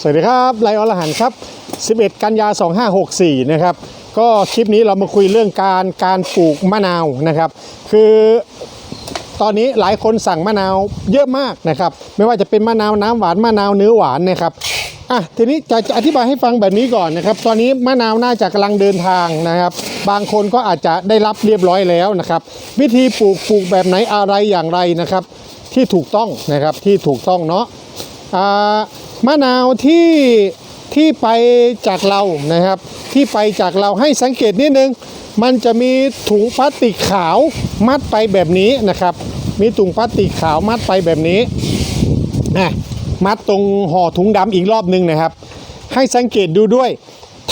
สวัสดีครับไลออนละหันครับ 11 กันยา 2564 นะครับ ก็คลิปนี้เรามาคุยเรื่องการการปลูกมะนาวนะครับ คือตอนนี้หลายคนสั่งมะนาวเยอะมากนะครับ ไม่ว่าจะเป็นมะนาวน้ำหวานมะนาวเนื้อหวานนะครับอะทีนี้จะจะอธิบายให้ฟังแบบนี้ก่อนนะครับ ตอนนี้มะนาวน่าจะกำลังเดินทางนะครับ บางคนก็อาจจะได้รับเรียบร้อยแล้วนะครับ วิธีปลูกปลูกแบบไหนอะไรอย่างไรนะครับ ที่ถูกต้องนะครับที่ถูกต้องเนาะอ่า มะนาวที่ที่ไปจากเรานะครับ ที่ไปจากเราให้สังเกตนิดนึง มันจะมีถุงพลาสติกขาวมัดไปแบบนี้นะครับ มีถุงพลาสติกขาวมัดไปแบบนี้นะมัดตรงห่อถุงดำอีกรอบนึงนะครับ ให้สังเกตดูด้วย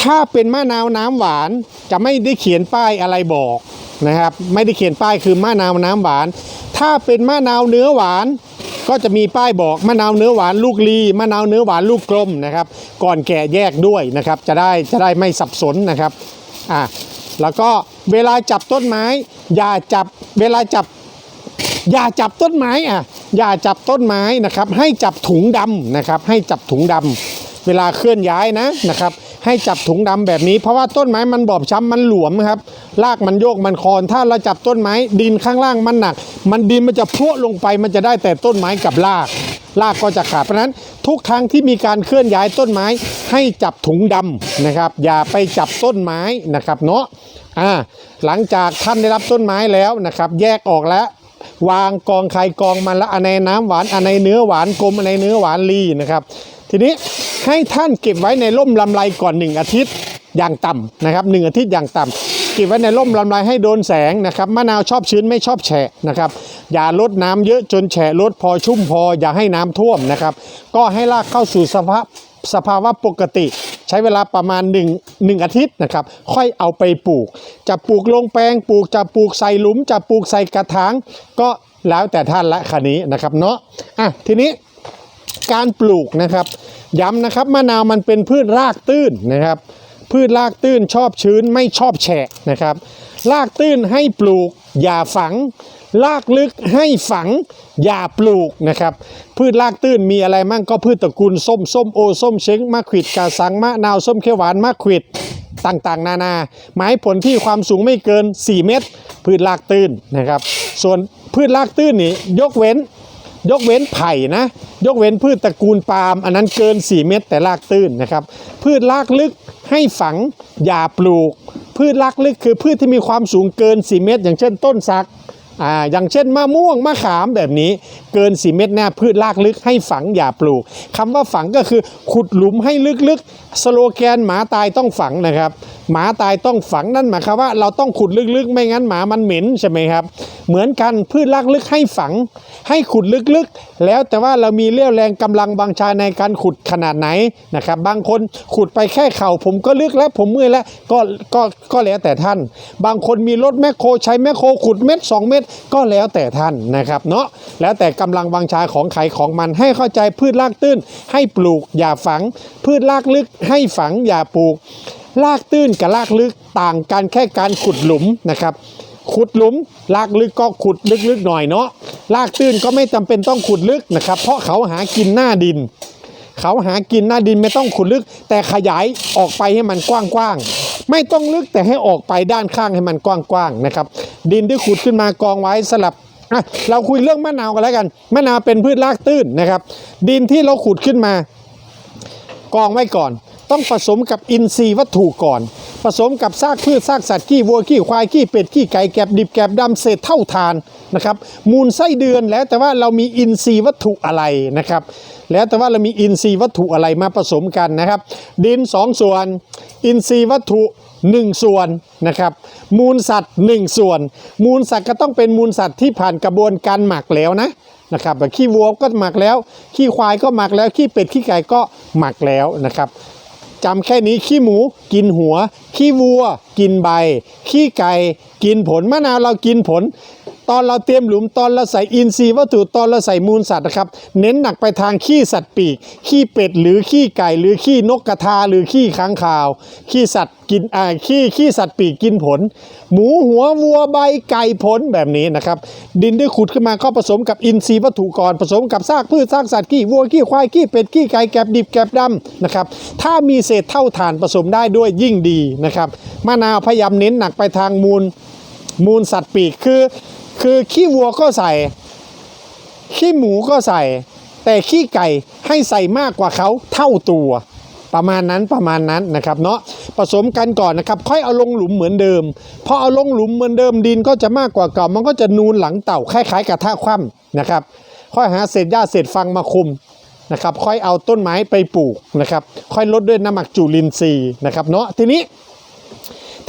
ถ้าเป็นมะนาวน้ำหวานจะไม่ได้เขียนป้ายอะไรบอกนะครับ ไม่ได้เขียนป้ายคือมะนาวน้ำหวาน ถ้าเป็นมะนาวเนื้อหวาน ก็จะมีป้ายบอกมะนาวเนื้อหวานลูกลีมะนาวเนื้อหวานลูกกลมนะครับ ก่อนแก่แยกด้วยนะครับ จะได้จะได้ไม่สับสนนะครับอะแล้วก็เวลาจับต้นไม้ อย่าจับเวลาจับ อย่าจับต้นไม้อะอย่าจับต้นไม้นะครับ ให้จับถุงดำนะครับ ให้จับถุงดำเวลาเคลื่อนย้ายนะนะครับ ให้จับถุงดำแบบนี้ เพราะว่าต้นไม้มันบอบช้ำมันหลวมครับรากมันโยกมันคลอน ถ้าเราจับต้นไม้ดินข้างล่างมันหนัก มันดินมันจะพรวลงไป มันจะได้แต่ต้นไม้กับรากรากก็จะขาดเพราะนั้นทุกครั้งที่มีการเคลื่อนย้ายต้นไม้ให้จับถุงดำนะครับ อย่าไปจับต้นไม้นะครับเนาะอ่าหลังจากท่านได้รับต้นไม้แล้วนะครับ แยกออกแล้ว วางกองไข่กองมันล้วอันในน้ำหวานอันในเนื้อหวานกลมอันในเนื้อหวานลีนะครับ ทีนี้ให้ท่านเก็บไว้ในร่มลำไรก่อนหนึ่งอาทิตย์อย่างต่ำนะครับหนึ่งอาทิตย์อย่างต่ำเก็บไว้ในร่มลำไรให้โดนแสงนะครับมะนาวชอบชื้นไม่ชอบแฉะนะครับอย่าลดน้ำเยอะจนแฉะลดพอชุ่มพออย่าให้น้ำท่วมนะครับ ก็ให้รากเข้าสู่สภาพสภาวะปกติใช้เวลาประมาณ 1 1 อาทิตย์นะครับ ค่อยเอาไปปลูก จะปลูกลงแปลงปลูกจะปลูกใส่หลุม จะปลูกใส่กระถางก็แล้วแต่ท่านละคันนี้นะครับเนาะอะทีนี้ การปลูกนะครับย้ำนะครับมะนาวมันเป็นพืชรากตื้นนะครับ พืชรากตื้นชอบชื้นไม่ชอบแฉะนะครับ รากตื้นให้ปลูกอย่าฝัง รากลึกให้ฝังอย่าปลูกนะครับ พืชรากตื้นมีอะไรมั่งก็พืชตระกูลส้มส้มโอส้มเช้งมะขวิดกาสังมะนาวส้มเขียวหวานมะขวิดต่างๆ นานา ไม้ผลที่ความสูงไม่เกิน 4 เมตร พืชรากตื้นนะครับ ส่วนพืชรากตื้นนี่ยกเว้น ยกเว้นไผ่นะ ยกเว้นพืชตระกูลปาล์มอันนั้นเกิน 4 เมตรแต่รากตื้นนะครับ พืชรากลึกให้ฝังอย่าปลูก พืชรากลึกคือพืชที่มีความสูงเกิน 4 เมตร อย่างเช่นต้นซักอ่าอย่างเช่นมะม่วงมะขามแบบนี้ เกิน 4 เมตรแน่พืชรากลึกให้ฝังอย่าปลูกคำว่าฝังก็คือขุดหลุมให้ลึกๆ สโลแกนหมาตายต้องฝังนะครับ หมาตายต้องฝังนั่นหมายความว่าเราต้องขุดลึกๆ ไม่งั้นหมามันเหม็นใช่ไหมครับ เหมือนกันพืชรากลึกให้ฝัง ให้ขุดลึกๆ แล้วแต่ว่าเรามีเรี่ยวแรงกำลังบังชาในการขุดขนาดไหนนะครับ บางคนขุดไปแค่เข่าผมก็ลึกแล้วผมเมื่อยแล้วก็ก็ก็แล้วแต่ท่าน บางคนมีรถแมคโครใช้แมคโครขุดเม็ด2 เม็ดก็แล้วแต่ท่านนะครับเนาะแล้วแต่กำลังบังชาของไขของมันให้เข้าใจพืชรากตื้น ให้ปลูกอย่าฝัง พืชรากลึกให้ฝังอย่าปลูกรากตื้นกับรากลึกต่างกันแค่การขุดหลุมนะครับขุดหลุมรากลึกก็ขุดลึกๆหน่อยเนาะรากตื้นก็ไม่จำเป็นต้องขุดลึกนะครับ เพราะเขาหากินหน้าดิน เขาหากินหน้าดินไม่ต้องขุดลึก แต่ขยายออกไปให้มันกว้างๆไม่ต้องลึกแต่ให้ออกไปด้านข้างให้มันกว้างๆนะครับ ดินที่ขุดขึ้นมากองไว้สลับ อะเราคุยเรื่องมะนาวกันแล้วกันมะนาวเป็นพืชรากตื้นนะครับ ดินที่เราขุดขึ้นมากองไว้ก่อน ต้องผสมกับอินทรีย์วัตถุก่อน ผสมกับซากพืชซากสัตว์ขี้วัวขี้ควายขี้เป็ดขี้ไก่แกบดิบแกบดำเศษเท่าทานนะครับมูลไส้เดือนแล้วแต่ว่าเรามีอินทรีย์วัตถุอะไรนะครับ แล้วแต่ว่าเรามีอินทรีย์วัตถุอะไรมาผสมกันนะครับ ดิน 2 ส่วน อินทรีย์วัตถุ 1 ส่วนนะครับ มูลสัตว์ 1 ส่วน มูลสัตว์ก็ต้องเป็นมูลสัตว์ที่ผ่านกระบวนการหมักแล้วนะนะครับแบบขี้วัวก็หมักแล้ว ขี้ควายก็หมักแล้ว ขี้เป็ดขี้ไก่ก็หมักแล้วนะครับจำแค่นี้ขี้หมูกินหัว ขี้วัว กินใบ ขี้ไก่ กินผลมะนาวเรากินผล ตอนเราเตรียมหลุมตอนเราใส่อินทรีย์วัตถุตอนเราใส่มูลสัตว์นะครับ เน้นหนักไปทางขี้สัตว์ปีก ขี้เป็ดหรือขี้ไก่ หรือขี้นกกระทาหรือขี้ค้างคาว ขี้สัตว์กินอ่าขี้ขี้สัตว์ปีกกินผล หมูหัววัวใบไก่ผลแบบนี้นะครับ ดินที่ขุดขึ้นมาก็ผสมกับอินทรีย์วัตถุก่อนผสมกับซากพืชซากสัตว์ขี้วัวขี้ควายขี้เป็ดขี้ไก่แกบดิบแกบดำนะครับ ถ้ามีเศษเท่าฐานผสมได้ด้วยยิ่งดีนะครับมะนาวพยายามเน้นหนักไปทางมูลมูลสัตว์ปีกคือ คือขี้วัวก็ใส่ ขี้หมูก็ใส่ แต่ขี้ไก่ให้ใส่มากกว่าเขาเท่าตัวประมาณนั้นประมาณนั้นนะครับเนาะผสมกันก่อนนะครับ ค่อยเอาลงหลุมเหมือนเดิมพอเอาลงหลุมเหมือนเดิมดินก็จะมากกว่าเก่ามันก็จะนูนหลังเต่าคล้ายๆกับท่าคว่ำนะครับ ค่อยหาเศษหญ้าเศษฟังมาคุมนะครับ ค่อยเอาต้นไม้ไปปลูกนะครับ ค่อยลดด้วยน้ำหมักจุลินทรีย์นะครับเนาะทีนี้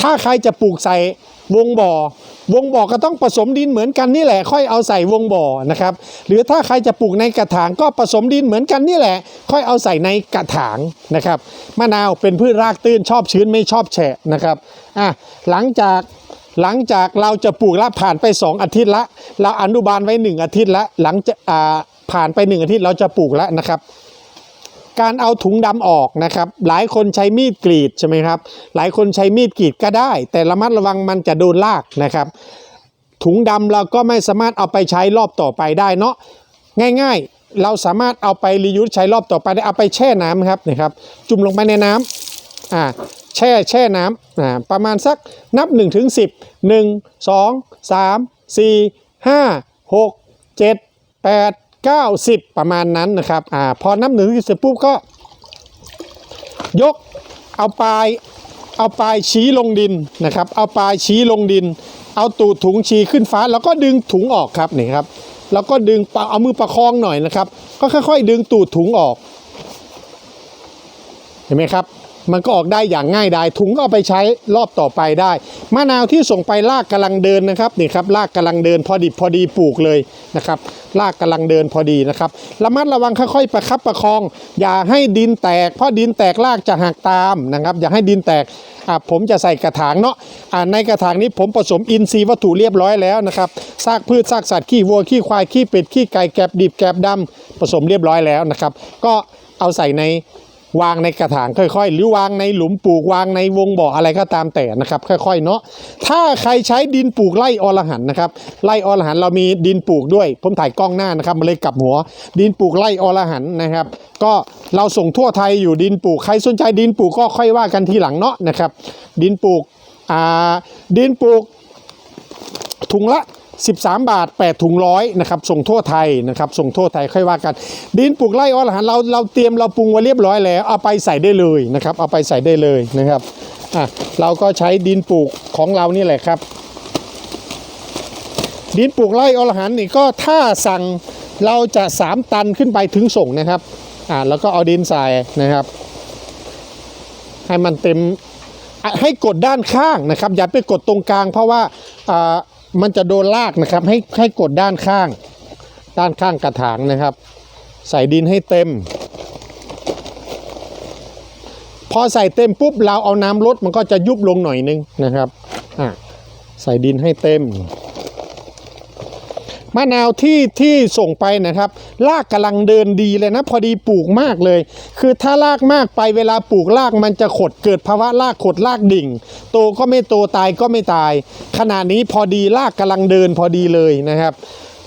ถ้าใครจะปลูกใส่ วงบ่อ วงบ่อก็ต้องผสมดินเหมือนกันนี่แหละ ค่อยเอาใส่วงบ่อนะครับ หรือถ้าใครจะปลูกในกระถางก็ผสมดินเหมือนกันนี่แหละ ค่อยเอาใส่ในกระถางนะครับ มะนาวเป็นพืชรากตื้นชอบชื้นไม่ชอบแฉะนะครับอะหลังจากหลังจากเราจะปลูกละผ่านไป 2 อาทิตย์ละ เราอนุบาลไว้ 1 อาทิตย์ละหลังจะอ่าผ่านไป 1 อาทิตย์เราจะปลูกแล้วนะครับ การเอาถุงดำออกนะครับ หลายคนใช้มีดกรีดใช่ไหมครับ หลายคนใช้มีดกรีดก็ได้ แต่ระมัดระวังมันจะโดนลากนะครับ ถุงดำเราก็ไม่สามารถเอาไปใช้รอบต่อไปได้เนาะง่ายๆ เราสามารถเอาไปรียูสใช้รอบต่อไปได้เอาไปแช่น้ำครับนะครับ จุ่มลงไปในน้ำอ่าแช่แช่น้ำอ่าประมาณสักนับ1ถึง10 1 2 3 4 5 6 7 8 90 ประมาณนั้นนะครับอ่าพอนับหนึ่งถึงสิบปุ๊บก็ ยกเอาปลายเอาปลายชี้ลงดินนะครับ เอาปลายชี้ลงดิน เอาตูดถุงชี้ขึ้นฟ้า แล้วก็ดึงถุงออกครับนี่ครับแล้วก็ดึงปะเอามือประคองหน่อยนะครับ ก็ค่อย ๆ ดึงตูดถุงออก เห็นไหมครับ มันก็ออกได้อย่างง่ายดายถุงก็เอาไปใช้รอบต่อไปได้ มะนาวที่ส่งไปลากกำลังเดินนะครับนี่ครับลากกำลังเดินพอดิบพอดีปลูกเลยนะครับลากกำลังเดินพอดีนะครับระมัดระวังค่อยๆประคับประคอง อย่าให้ดินแตก เพราะดินแตกลากจะหักตามนะครับ อย่าให้ดินแตกอะผมจะใส่กระถางเนาะอะในกระถางนี้ผมผสมอินทรีย์วัตถุเรียบร้อยแล้วนะครับซากพืชซากสัตว์ขี้วัวขี้ควายขี้เป็ดขี้ไก่แกบดิบแกบดำผสมเรียบร้อยแล้วนะครับ ก็เอาใส่ใน วางในกระถางค่อย ๆ หรือวางในหลุมปลูกวางในวงบ่ออะไรก็ตามแต่นะครับ ค่อยๆเนาะถ้าใครใช้ดินปลูกไล่อรหันนะครับไล่อรหันเรามีดินปลูกด้วย ผมถ่ายกล้องหน้านะครับมาเลยกลับหัว ดินปลูกไล่อรหันนะครับ ก็เราส่งทั่วไทยอยู่ดินปลูกใครสนใจดินปลูกก็ค่อยว่ากันทีหลังเนาะนะครับ ดินปลูกอ่าดินปลูกถุงละ 13 บาท 8 ถุงร้อยนะครับส่งทั่วไทยนะครับส่งทั่วไทยค่อยว่ากัน ดินปลูกไร่อ้อยหารเราเราเตรียมเราปรุงไว้เรียบร้อยแล้วเอาไปใส่ได้เลยนะครับเอาไปใส่ได้เลยนะครับอะเราก็ใช้ดินปลูกของเรานี่แหละครับ ดินปลูกไร่อรหันต์นี่ก็ถ้าสั่งเราจะ 3 ตันขึ้นไปถึงส่งนะครับอ่าแล้วก็เอาดินใส่นะครับ ให้มันเต็มให้กดด้านข้างนะครับ อย่าไปกดตรงกลางเพราะว่าอ่า มันจะโดนลากนะครับ ให้ให้กดด้านข้าง ด้านข้างกระถางนะครับ ใส่ดินให้เต็ม พอใส่เต็มปุ๊บเราเอาน้ำลดมันก็จะยุบลงหน่อยนึงนะครับอะใส่ดินให้เต็ม มะนาวที่ที่ส่งไปนะครับรากกำลังเดินดีเลยนะ พอดีปลูกมากเลย คือถ้ารากมากไปเวลาปลูกรากมันจะขดเกิดภาวะรากขดรากดิ่ง โตก็ไม่โตตายก็ไม่ตาย ขณะนี้พอดีรากกำลังเดินพอดีเลยนะครับ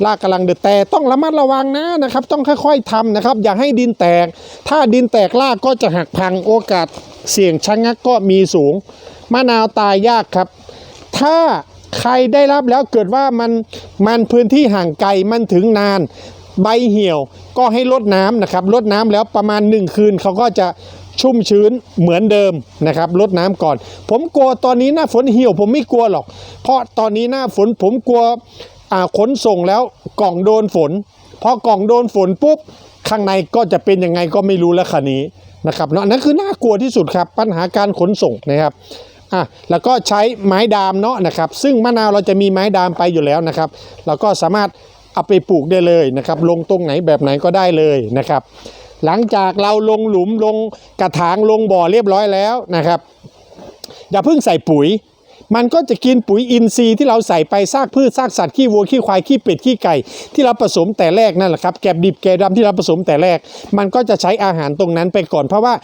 รากกำลังเดินแต่ต้องระมัดระวังนะนะครับ ต้องค่อยๆทำนะครับ อย่าให้ดินแตก ถ้าดินแตกรากก็จะหักพังโอกาสเสี่ยงชะงักก็มีสูงมะนาวตายยากครับ ถ้า ใครได้รับแล้วเกิดว่ามันมันพื้นที่ห่างไกลมันถึงนาน ใบเหี่ยวก็ให้ลดน้ำนะครับลดน้ำแล้วประมาณ 1 คืนเขาก็จะชุ่มชื้นเหมือนเดิมนะครับลดน้ำก่อน ผมกลัวตอนนี้หน้าฝนเหี่ยว ผมไม่กลัวหรอก เพราะตอนนี้หน้าฝนผมกลัวขนส่งแล้วกล่องโดนฝนพอกล่องโดนฝนปุ๊บข้างในก็จะเป็นยังไงก็ไม่รู้แล้วคันนี้นะครับเนาะนั่นคือน่ากลัวที่สุดครับปัญหาการขนส่งนะครับ อะแล้วก็ใช้ไม้ดามเนาะนะครับ ซึ่งมะนาวเราจะมีไม้ดามไปอยู่แล้วนะครับเราก็สามารถเอาไปปลูกได้เลยนะครับ ลงตรงไหนแบบไหนก็ได้เลยนะครับ หลังจากเราลงหลุมลงกระถางลงบ่อเรียบร้อยแล้วนะครับอย่าเพิ่งใส่ปุ๋ย มันก็จะกินปุ๋ยอินทรีย์ที่เราใส่ไปซากพืชซากสัตว์ขี้วัวขี้ควายขี้เป็ดขี้ไก่ ที่เราผสมแต่แรกนั่นแหละครับแกบดิบแกบดำที่เราผสมแต่แรก มันก็จะใช้อาหารตรงนั้นไปก่อนเพราะว่า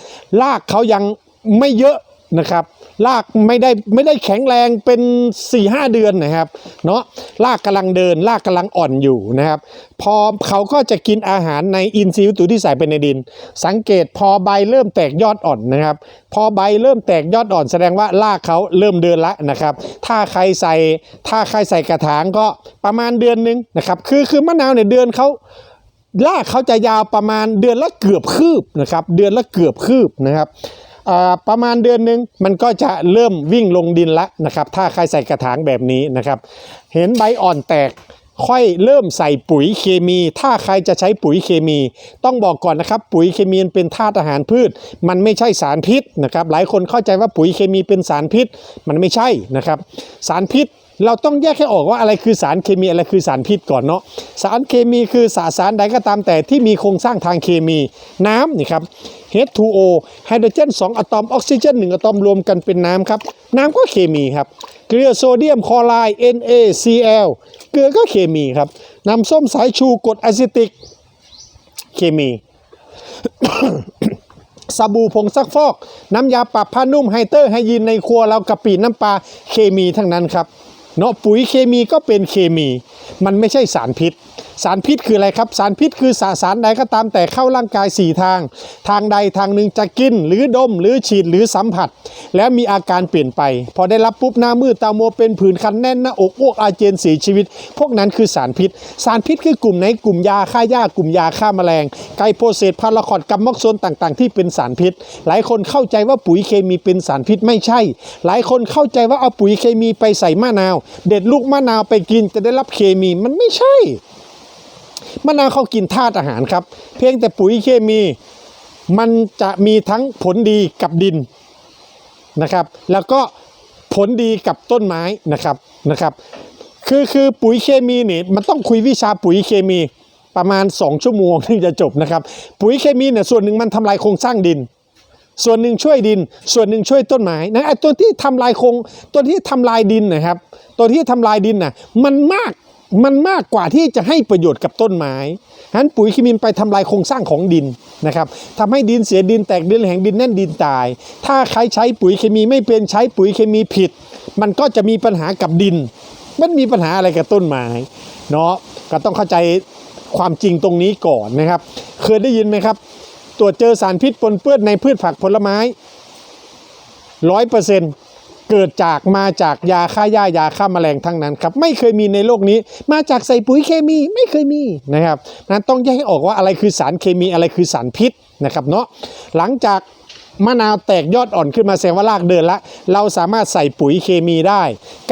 รากเขายังไม่เยอะนะครับ รากไม่ได้ไม่ได้แข็งแรงเป็น4ี่หเดือนนะครับเนาะรากกำลังเดินรากกำลังอ่อนอยู่นะครับ พอเขาก็จะกินอาหารในอินทรีย์วัตถุที่ใส่ไปในดิน สังเกตพอใบเริ่มแตกยอดอ่อนนะครับ พอใบเริ่มแตกยอดอ่อน แสดงว่ารากเขาเริ่มเดินล้วนะครับ ถ้าใครใส่ถ้าใครใส่กระถางก็ประมาณเดือนหนึงนะครับคือคือมะนาวเนี่ยเดือนเขารากเขาจะยาวประมาณเดือนละเกือบคืบนะครับ เดือนละเกือบคืบนะครับ ประมาณเดือนหนึ่งมันก็จะเริ่มวิ่งลงดินละนะครับ ถ้าใครใส่กระถางแบบนี้นะครับ เห็นใบอ่อนแตกค่อยเริ่มใส่ปุ๋ยเคมี ถ้าใครจะใช้ปุ๋ยเคมี ต้องบอกก่อนนะครับ ปุ๋ยเคมีเป็นธาตุอาหารพืช มันไม่ใช่สารพิษนะครับ หลายคนเข้าใจว่าปุ๋ยเคมีเป็นสารพิษ มันไม่ใช่นะครับ สารพิษ เราต้องแยกให้ออกว่าอะไรคือสารเคมีอะไรคือสารพิษก่อนเนาะสารเคมีคือสสารใดก็ตามแต่ที่มีโครงสร้างทางเคมีน้ำนี่ครับ H2O ไฮโดรเจน2อะตอมออกซิเจน1อะตอมรวมกันเป็นน้ำครับ น้ำก็เคมีครับ เกลือโซเดียมคลอไรด์ NaCl เกลือก็เคมีครับน้ำส้มสายชูกรดอะซิติก เคมีสบู่ผงซักฟอก น้ำยาปรับผ้านุ่มไฮเตอร์ไฮยีนในครัวเรากะปิน้ำปลาเคมีทั้งนั้นครับ เนาะปุ๋ยเคมีก็เป็นเคมี มันไม่ใช่สารพิษ สารพิษคืออะไรครับ สารพิษคือสสารใดก็ตามแต่เข้าร่างกาย 4 ทาง ทางใดทางหนึ่งจะกิน หรือดม หรือฉีดหรือสัมผัส แล้วมีอาการเปลี่ยนไป พอได้รับปุ๊บหน้ามืดตามัวเป็นผื่นคันแน่นหน้าอกอ้วกอาเจียนเสียชีวิต พวกนั้นคือสารพิษ สารพิษคือกลุ่มไหนกลุ่มยาฆ่าหญ้ากลุ่มยาฆ่าแมลง ไกลโพเซตพาราคอดกัมมอกโซนต่างๆ ที่เป็นสารพิษ หลายคนเข้าใจว่าปุ๋ยเคมีเป็นสารพิษไม่ใช่ หลายคนเข้าใจว่าเอาปุ๋ยเคมีไปใส่มะนาวเด็ดลูกมะนาวไปกินจะได้รับเคมีมันไม่ใช่ มะนาวเขากินธาตุอาหารครับ เพียงแต่ปุ๋ยเคมี มันจะมีทั้งผลดีกับดินนะครับ แล้วก็ผลดีกับต้นไม้นะครับนะครับ คือคือปุ๋ยเคมีนี่มันต้องคุยวิชาปุ๋ยเคมีประมาณ 2 ชั่วโมงถึงจะจบนะครับ ปุ๋ยเคมีเนี่ยส่วนหนึ่งมันทำลายโครงสร้างดิน ส่วนหนึ่งช่วยดิน ส่วนหนึ่งช่วยต้นไม้นะไอ้ตัวที่ทำลายโครงตัวที่ทำลายดินนะครับ ตัวที่ทำลายดินน่ะมันมากมันมากกว่าที่จะให้ประโยชน์กับต้นไม้ฉะนั้นปุ๋ยเคมีไปทำลายโครงสร้างของดินนะครับทำให้ดินเสียดินแตกดินแห่งดินแน่นดินตาย ถ้าใครใช้ปุ๋ยเคมีไม่เป็นใช้ปุ๋ยเคมีผิด มันก็จะมีปัญหากับดิน มันมีปัญหาอะไรกับต้นไม้เนาะก็ต้องเข้าใจความจริงตรงนี้ก่อนนะครับ เคยได้ยินไหมครับ ตรวจเจอสารพิษปนเปื้อนในพืชผักผลไม้ร้อยเปอร์เซ็นต์เกิดจากมาจากยาฆ่าหญ้ายาฆ่าแมลงทั้งนั้นครับไม่เคยมีในโลกนี้ มาจากใส่ปุ๋ยเคมีไม่เคยมีนะครับนั้นต้องแยกให้ออกว่าอะไรคือสารเคมีอะไรคือสารพิษนะครับเนาะหลังจากมะนาวแตกยอดอ่อนขึ้นมาแสดงว่ารากเดินละเราสามารถใส่ปุ๋ยเคมีได้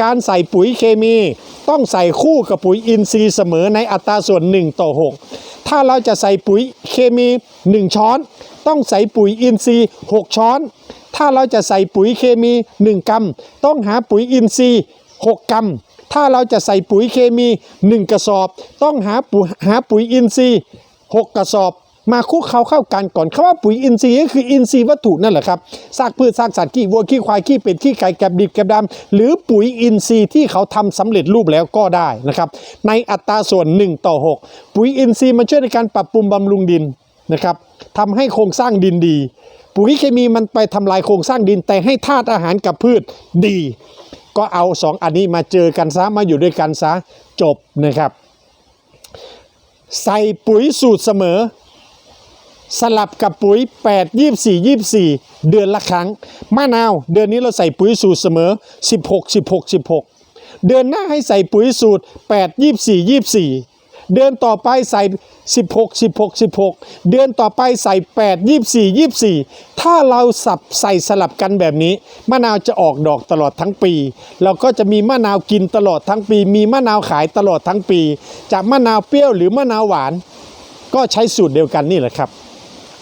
การใส่ปุ๋ยเคมี ต้องใส่คู่กับปุ๋ยอินทรีย์เสมอในอัตราส่วน 1 ต่อ 6 ถ้าเราจะใส่ปุ๋ยเคมี 1 ช้อน ต้องใส่ปุ๋ยอินทรีย์ 6 ช้อน ถ้าเราจะใส่ปุ๋ยเคมี 1 กรัม ต้องหาปุ๋ยอินทรีย์ 6 กรัม ถ้าเราจะใส่ปุ๋ยเคมี 1 กระสอบ ต้องหาปุ๋ยหาปุ๋ยอินทรีย์ 6 กระสอบ มาคุกเขาเข้ากันก่อนคำว่าปุ๋ยอินทรีย์ก็คืออินทรีย์วัตถุนั่นแหละครับซากพืชซากสัตว์ขี้วัวขี้ควายขี้เป็ดขี้ไก่แกบดิบแกบดำหรือปุ๋ยอินทรีย์ที่เขาทำสำเร็จรูปแล้วก็ได้นะครับในอัตราส่วน 1 ต่อ 6 ปุ๋ยอินทรีย์มันช่วยในการปรับปรุงบำรุงดินนะครับทำให้โครงสร้างดินดี ปุ๋ยเคมีมันไปทำลายโครงสร้างดินแต่ให้ธาตุอาหารกับพืชดี ก็เอาสองอันนี้มาเจอกันซะมาอยู่ด้วยกันซะจบนะครับ ใส่ปุ๋ยสูตรเสมอ สลับกับปุ๋ย 8 24 24 เดือนละครั้งมะนาว เดือนนี้เราใส่ปุ๋ยสูตรเสมอ 16 16 16 เดือนหน้าให้ใส่ปุ๋ยสูตร 8 24 24 เดือนต่อไปใส่ 16 16 16 เดือนต่อไปใส่ 8 24 24 ถ้าเราสับใส่สลับกันแบบนี้มะนาวจะออกดอกตลอดทั้งปี เราก็จะมีมะนาวกินตลอดทั้งปี มีมะนาวขายตลอดทั้งปี จากมะนาวเปรี้ยวหรือมะนาวหวาน ก็ใช้สูตรเดียวกันนี่แหละครับ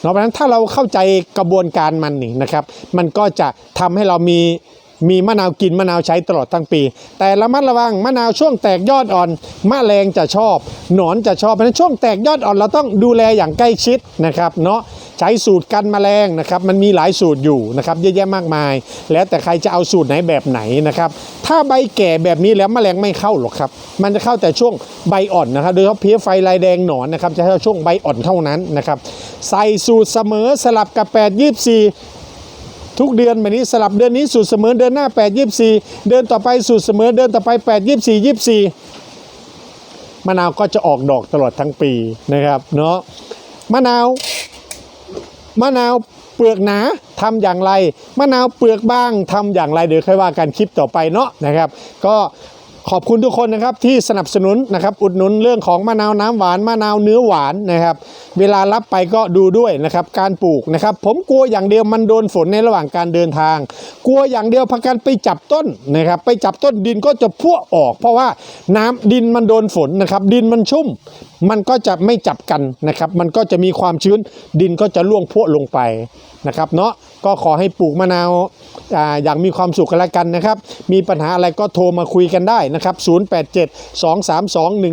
เนาะเพราะฉะนั้นถ้าเราเข้าใจกระบวนการมันนี่นะครับ มันก็จะทำให้เรามีมีมะนาวกินมะนาวใช้ตลอดทั้งปี แต่ระมัดระวังมะนาวช่วงแตกยอดอ่อนมะแรงจะชอบ หนอนจะชอบเพราะฉะนั้นช่วงแตกยอดอ่อนเราต้องดูแลอย่างใกล้ชิดนะครับเนาะ ใช้สูตรกันแมลงนะครับมันมีหลายสูตรอยู่นะครับเยอะแยะมากมาย แล้วแต่ใครจะเอาสูตรไหนแบบไหนนะครับถ้าใบแก่แบบนี้แล้วแมลงไม่เข้าหรอกครับมันจะเข้าแต่ช่วงใบอ่อนนะครับโดยเฉพาะเพี้ยไฟลายแดงหนอนนะครับจะเข้าช่วงใบอ่อนเท่านั้นนะครับใส่สูตรเสมอสลับกับ8 24ทุกเดือนแบบนี้สลับเดือนนี้สูตรเสมอเดือนหน้า 8 24 เดือนต่อไปสูตรเสมอเดือนต่อไป 8 24 24 มะนาวก็จะออกดอกตลอดทั้งปีนะครับเนาะมะนาว มะนาวเปลือกหนาทำอย่างไร มะนาวเปลือกบางทำอย่างไรเดี๋ยวค่อยว่ากันคลิปต่อไปเนาะนะครับ ก็ ขอบคุณทุกคนนะครับที่สนับสนุนนะครับอุดหนุนเรื่องของมะนาวน้ำหวานมะนาวเนื้อหวานนะครับ เวลารับไปก็ดูด้วยนะครับการปลูกนะครับ ผมกลัวอย่างเดียวมันโดนฝนในระหว่างการเดินทาง กลัวอย่างเดียวพากันไปจับต้นนะครับ ไปจับต้นดินก็จะพั่วออก เพราะว่าน้ำดินมันโดนฝนนะครับดินมันชุ่ม มันก็จะไม่จับกันนะครับ มันก็จะมีความชื้นดินก็จะร่วงพั่วลงไปนะครับเนาะก็ขอให้ปลูกมะนาวอาอย่างมีความสุขกันละกันนะครับ มีปัญหาอะไรก็โทรมาคุยกันได้นะครับ 087 232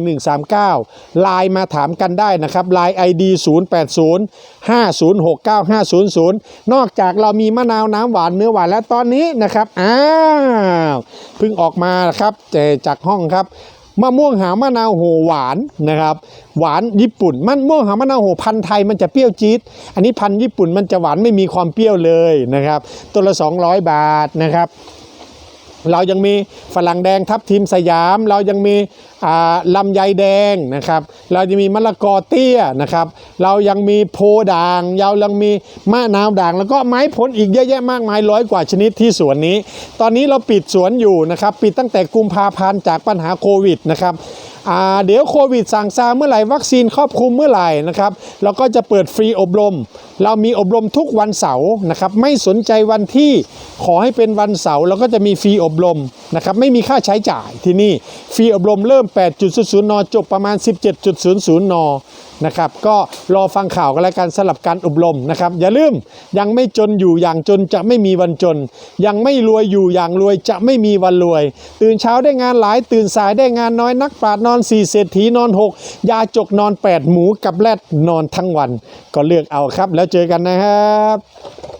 1139 ไลน์มาถามกันได้นะครับไลน์ ID 080 5069 500 นอกจากเรามีมะนาวน้ำหวานเนื้อหวานแล้วตอนนี้นะครับอ้าวเพิ่งออกมาครับจจากห้องครับมะม่วงหาวมะนาวโหหวานนะครับ หวานญี่ปุ่นมันม่วงหาวมะนาวโหพันธุ์ไทยมันจะเปรี้ยวจี๊ดอันนี้พันธุ์ญี่ปุ่นมันจะหวานไม่มีความเปรี้ยวเลยนะครับ ตัวละ 200 บาทนะครับ เรายังมีฝรั่งแดงทับทิมสยาม เรายังมีลำไยแดงนะครับ เราจะมีมะละกอเตี้ยนะครับ เรายังมีโพด่าง เรายังมีมะนาวด่าง แล้วก็ไม้ผลอีกเยอะแยะมากมายร้อยกว่าชนิดที่สวนนี้ ตอนนี้เราปิดสวนอยู่นะครับ ปิดตั้งแต่กุมภาพันธ์จากปัญหาโควิดนะครับ เดี๋ยวโควิดสั่งซาเมื่อไหร่วัคซีนครอบคลุมเมื่อไหร่นะครับเราก็จะเปิดฟรีอบรม เรามีอบรมทุกวันเสาร์นะครับไม่สนใจวันที่ขอให้เป็นวันเสาร์เราก็จะมีฟรีอบรมนะครับไม่มีค่าใช้จ่ายที่นี่ฟรีอบรมเริ่ม 8.00 น จบประมาณ 17.00 น นะครับ ก็รอฟังข่าวกันแล้วกันสลับการอบรมนะครับ อย่าลืมยังไม่จนอยู่อย่างจนจะไม่มีวันจน ยังไม่รวยอยู่อย่างรวยจะไม่มีวันรวย ตื่นเช้าได้งานหลายตื่นสายได้งานน้อยนักปราชญ์นอนสี่เศรษฐีนอนหกยาจกนอนแปดหมูกับแรดนอนทั้งวัน ก็เลือกเอาครับ แล้วเจอกันนะครับ